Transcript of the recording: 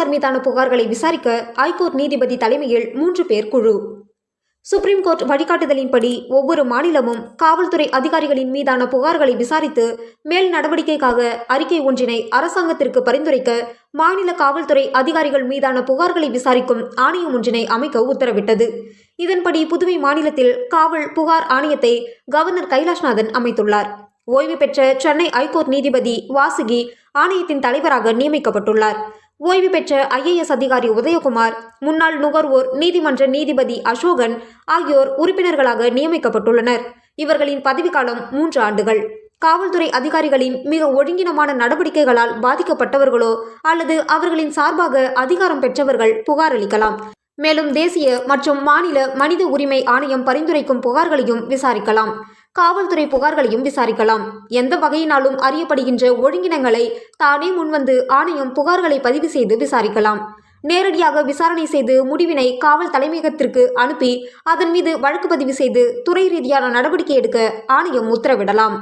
மீதான புகார்களை விசாரிக்க ஐகோர்ட் நீதிபதி தலைமையில் மூன்று பேர் குழு. சுப்ரீம் கோர்ட் வழிகாட்டுதலின்படி ஒவ்வொரு மாநிலமும் காவல்துறை அதிகாரிகளின் மீதான புகார்களை விசாரித்து மேல் நடவடிக்கைக்காக அறிக்கை ஒன்றினை அரசாங்கத்திற்கு பரிந்துரைக்க மாநில காவல்துறை அதிகாரிகள் மீதான புகார்களை விசாரிக்கும் ஆணையம் ஒன்றினை அமைக்க உத்தரவிட்டது. இதன்படி புதுவை மாநிலத்தில் காவல் புகார் ஆணையத்தை கவர்னர் கைலாஷ்நாதன் அமைத்துள்ளார். ஓய்வு பெற்ற சென்னை ஐகோர்ட் நீதிபதி வாசுகி ஆணையத்தின் தலைவராக நியமிக்கப்பட்டுள்ளார். ஓய்வு பெற்ற ஐஏஎஸ் அதிகாரி உதயகுமார் முன்னாள் நுகர்வோர் நீதிமன்ற நீதிபதி அசோகன் ஆகியோர் உறுப்பினர்களாக நியமிக்கப்பட்டுள்ளனர். இவர்களின் பதவிக்காலம் மூன்று ஆண்டுகள். காவல்துறை அதிகாரிகளின் மிக ஒழுங்கினமான நடவடிக்கைகளால் பாதிக்கப்பட்டவர்களோ அல்லது அவர்களின் சார்பாக அதிகாரம் பெற்றவர்கள் புகார் அளிக்கலாம். மேலும் தேசிய மற்றும் மாநில மனித உரிமை ஆணையம் பரிந்துரைக்கும் புகார்களையும் விசாரிக்கலாம். காவல்துறை புகார்களையும் விசாரிக்கலாம். எந்த வகையினாலும் அறியப்படுகின்ற ஒழுங்கினங்களை தானே முன்வந்து ஆணையம் புகார்களை பதிவு செய்து விசாரிக்கலாம். நேரடியாக விசாரணை செய்து முடிவினை காவல் தலைமையகத்திற்கு அனுப்பி அதன் மீது வழக்கு பதிவு செய்து துறை ரீதியான நடவடிக்கை எடுக்க ஆணையம் உத்தரவிடலாம்.